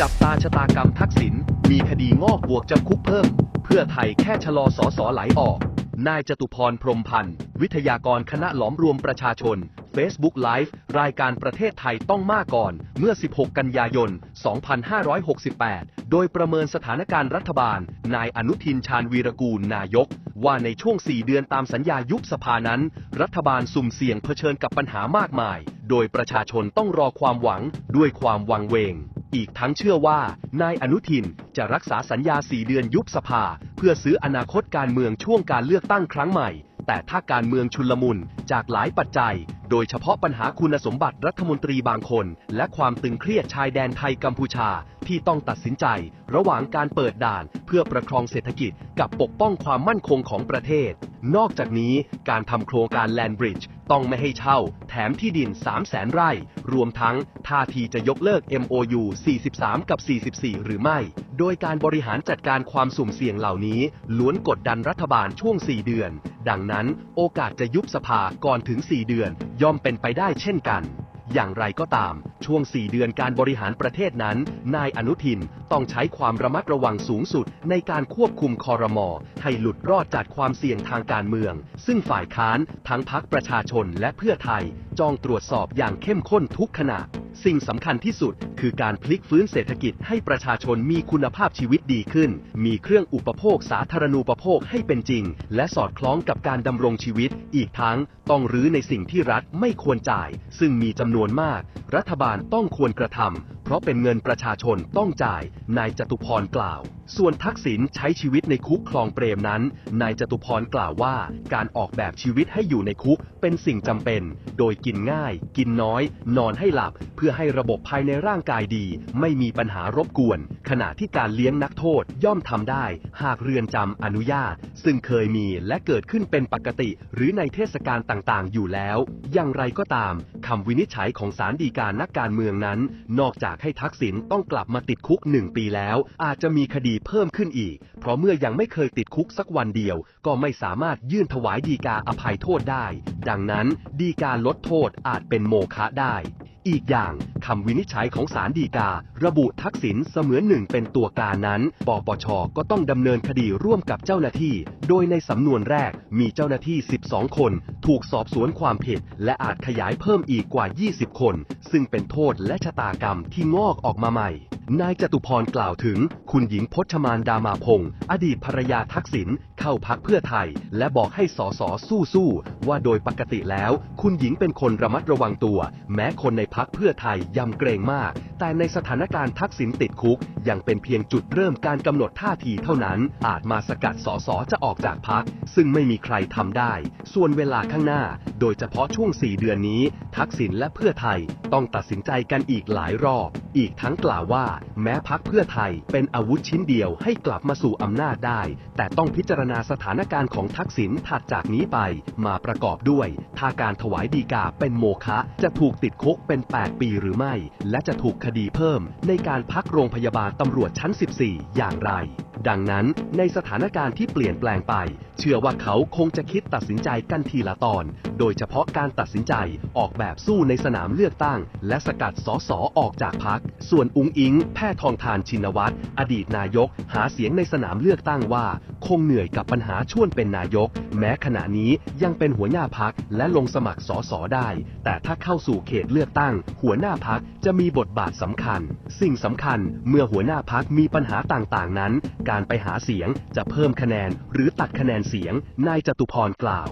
จับตาชะตากรรมทักษิณมีคดีงอกบวกจำคุกเพิ่ม เพื่อไทยแค่ชะลอสอสอไหลออก นายจตุพรพรมพันธ์ วิทยากรคณะหลอมรวมประชาชน Facebook Live รายการประเทศไทยต้องมากก่อน เมื่อ 16 กันยายน 2568 โดยประเมินสถานการณ์รัฐบาล นายอนุทินชาญวีรกูลนายก ว่าในช่วง 4 เดือนตามสัญญายุบสภานั้น รัฐบาลสุ่มเสี่ยงเผชิญกับปัญหามากมาย โดยประชาชนต้องรอความหวังด้วยความวังเวง อีกทั้งเชื่อว่านายอนุทินจะรักษาสัญญา 4 เดือนยุบสภา เพื่อซื้ออนาคตการเมืองช่วงการเลือกตั้งครั้งใหม่ แต่ถ้าการเมืองชุลมุนจากหลายปัจจัย โดยเฉพาะปัญหาคุณสมบัติรัฐมนตรีบางคน และความตึงเครียดชายแดนไทยกัมพูชาที่ต้องตัดสินใจ ระหว่างการเปิดด่านเพื่อประคองเศรษฐกิจกับปกป้องความมั่นคงของประเทศ นอกจากนี้การทำโครงการแลนบริดจ์ ต้องไม่ให้เช่า แถมที่ดิน 3 0 0แสนไร่ รวมทั้งท่าทีจะยกเลิก MOU 43 กับ 44 หรือไม่ โดยการบริหารจัดการความสุ่มเสี่ยงเหล่านี้ ล้วนกดดันรัฐบาลช่วง 4 เดือน ดังนั้นโอกาสจะยุบสภาก่อนถึง 4 เดือน ย่อมเป็นไปได้เช่นกัน อย่างไรก็ตาม ช่วง 4 เดือนการบริหารประเทศนั้น นายอนุทินต้องใช้ความระมัดระวังสูงสุดในการควบคุมคอรมอให้หลุดรอดจากความเสี่ยงทางการเมือง ซึ่งฝ่ายค้านทั้งพักประชาชนและเพื่อไทย จ้องตรวจสอบอย่างเข้มข้นทุกขณะ สิ่งสำคัญที่สุด คือการพลิกฟื้นเศรษฐกิจให้ประชาชนมีคุณภาพชีวิตดีขึ้น มีเครื่องอุปโภคสาธารณูปโภคให้เป็นจริง และสอดคล้องกับการดำรงชีวิต อีกทั้งต้องรื้อในสิ่งที่รัฐไม่ควรจ่าย ซึ่งมีจำนวนมาก รัฐบาลต้องควรกระทำเพราะเป็นเงินประชาชนต้องจ่าย นายจตุพรกล่าว ส่วนทักษิณใช้ชีวิตในคุกคลองเปรมนั้น นายจตุพรกล่าวว่า การออกแบบชีวิตให้อยู่ในคุกเป็นสิ่งจำเป็น โดยกินง่าย กินน้อย นอนให้หลับ เพื่อให้ระบบภายในร่างกกายดี ไม่มีปัญหารบกวน ขณะที่การเลี้ยงนักโทษย่อมทำได้ หากเรือนจำอนุญาต ซึ่งเคยมีและเกิดขึ้นเป็นปกติ หรือในเทศกาลต่างๆ อยู่แล้ว อย่างไรก็ตามคำวินิจฉัยของศาลฎีกานักการเมืองนั้น นอกจากให้ทักษิณต้องกลับมาติดคุกหนึ่งปีแล้ว อาจจะมีคดีเพิ่มขึ้นอีก เพราะเมื่อยังไม่เคยติดคุกสักวันเดียว ก็ไม่สามารถยื่นถวายฎีกาอภัยโทษได้ ดังนั้นฎีกาลดโทษอาจเป็นโมฆะได้ อีกอย่างคำวินิจฉัยของศาลฎีกา ระบุทักษิณเสมือนหนึ่งเป็นตัวการนั้นปปชก็ต้องดำเนินคดีร่วมกับเจ้าหน้าที่ โดยในสำนวนแรกมีเจ้าหน้าที่ 12 คน ถูกสอบสวนความผิด และอาจขยายเพิ่มอีกกว่า 20 คน ซึ่งเป็นโทษและชะตากรรมที่งอกออกมาใหม่นายจตุพรกล่าวถึง คุณหญิงพจมานดามาพงศ์อดีตภรรยาทักษิณ เข้าพักเพื่อไทย และบอกให้สอสอสู้สู้ว่าโดยปกติแล้ว คุณหญิงเป็นคนระมัดระวังตัว แม้คนในพักเพื่อไทยยำเกรงมาก แต่ในสถานการณ์ทักษิณติดคุก ยังเป็นเพียงจุดเริ่มการกำหนดท่าทีเท่านั้น อาจมาสกัดสอสอจะออกจากพัก ซึ่งไม่มีใครทำได้ ส่วนเวลาข้างหน้า โดยเฉพาะช่วง 4 เดือนนี้ ทักษิณและเพื่อไทยต้องตัดสินใจกันอีกหลายรอบ อีกทั้งกล่าวว่า แม้พักเพื่อไทยเป็นอาวุธชิ้นเดียวให้กลับมาสู่อำนาจได้ แต่ต้องพิจารณาสถานการณ์ของทักษิณถัดจากนี้ไป มาประกอบด้วย ถ้าการถวายดีกาเป็นโมฆะจะถูกติดคุกเป็น 8 ปีหรือไม่ และจะถูกคดีเพิ่ม ในการพักโรงพยาบาลตำรวจชั้น 14 อย่างไร ดังนั้นในสถานการณ์ที่เปลี่ยนแปลงไป เชื่อว่าเขาคงจะคิดตัดสินใจกันทีละตอน โดยเฉพาะการตัดสินใจออกแบบสู้ในสนามเลือกตั้ง และสกัดสอสอออกจากพัก ส่วนอุงอิง แพทองทานชินวัตร อดีตนายก หาเสียงในสนามเลือกตั้งว่า คงเหนื่อยกับปัญหาช่วนเป็นนายก แม้ขณะนี้ยังเป็นหัวหน้าพักและลงสมัครสอสอได้ แต่ถ้าเข้าสู่เขตเลือกตั้ง หัวหน้าพักจะมีบทบาทสำคัญ สิ่งสำคัญเมื่อหัวหน้าพักมีปัญหาต่างๆนั้น การไปหาเสียงจะเพิ่มคะแนนหรือตัดคะแนนเสียง นายจตุพรกล่าว